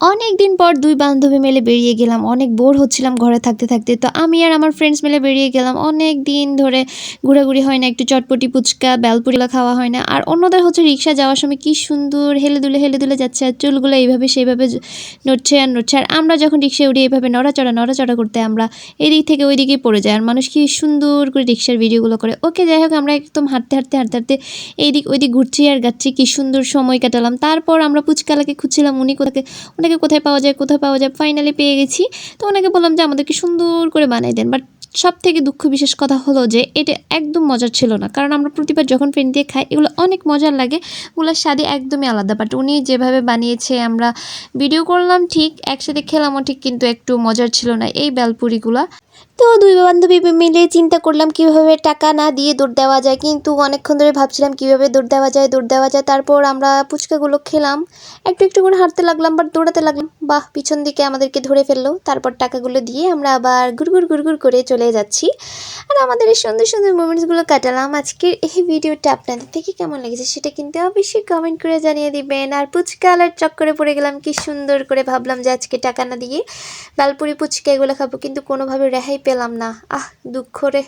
অনেক দিন পর দুই বান্ধবী মিলে বেরিয়ে গেলাম। অনেক বোর হচ্ছিলাম ঘরে থাকতে থাকতে। তো আমি আর আমার ফ্রেন্ডস মিলে বেরিয়ে গেলাম। অনেক দিন ধরে ঘোরাঘুরি হয় না, একটু চটপটি পুচকা বেলপুরিলা খাওয়া হয় না। আর অন্যদের হচ্ছে রিক্সা যাওয়ার সময় কি সুন্দর হেলে দুলে হেলে দুলে যাচ্ছে আর চুলগুলো এইভাবে সেইভাবে নড়ছে আর নড়ছে। আর আমরা যখন রিক্সায় উঠি এইভাবে নড়াচড়া নড়াচড়া করতে আমরা এদিক থেকে ওই দিকে পড়ে যায় আর মানুষ কি সুন্দর করে রিক্সার ভিডিওগুলো করে। ওকে যাই হোক, আমরা একদম হাঁটতে হাঁটতে হাঁটতে হাঁটতে এইদিক ওইদিক ঘুরছি আর গাচ্ছি, কি সুন্দর সময় কাটালাম। তারপর আমরা পুচকালাকে খুঁজছিলাম, উনি কোথাকে ওনাকে কোথায় পাওয়া যায়, কোথায় পাওয়া যায় ফাইনালি পেয়ে গেছি। তো ওনাকে বললাম যে আমাদেরকে সুন্দর করে বানাই দেন। বাট সব থেকে দুঃখ বিশেষ কথা হলো যে এটা একদম মজার ছিল না। কারণ আমরা প্রতিবার যখন ফ্রেন্ড দিয়ে খাই, এগুলো অনেক মজার লাগে। ওগুলোর স্বাদই একদমই আলাদা। বাট উনি যেভাবে বানিয়েছে, আমরা ভিডিও করলাম, ঠিক একসাথে খেলামও ঠিক, কিন্তু একটু মজার ছিল না এই বেলপুরিগুলা। তো দুই বান্ধবী মিলে চিন্তা করলাম কীভাবে টাকা না দিয়ে দৌড় দেওয়া যায়। কিন্তু অনেকক্ষণ ধরে ভাবছিলাম কীভাবে দৌড় দেওয়া যায় দৌড় দেওয়া যায়। তারপর আমরা ফুচকাগুলো খেলাম। একটু একটু করে হাঁটতে লাগলাম বাট দৌড়াতে লাগলাম। বাহ, পিছন দিকে আমাদেরকে ধরে ফেলল। তারপর টাকাগুলো দিয়ে আমরা আবার গুড়গুড় গুড়গুড় করে চলে যাচ্ছি। আর আমাদের এই সুন্দর সুন্দর মোমেন্টসগুলো কাটালাম। আজকের এই ভিডিওটা আপনাদের থেকে কেমন লেগেছে সেটা কিন্তু অবশ্যই কমেন্ট করে জানিয়ে দিবেন। আর পুচকা আলার চক্করে পড়ে গেলাম, কি সুন্দর করে ভাবলাম যে আজকে টাকা না দিয়ে লালপুরি পুচকা এগুলো খাব। কিন্তু কোনোভাবে রেহাই পেলাম না। আহ দুঃখ রে।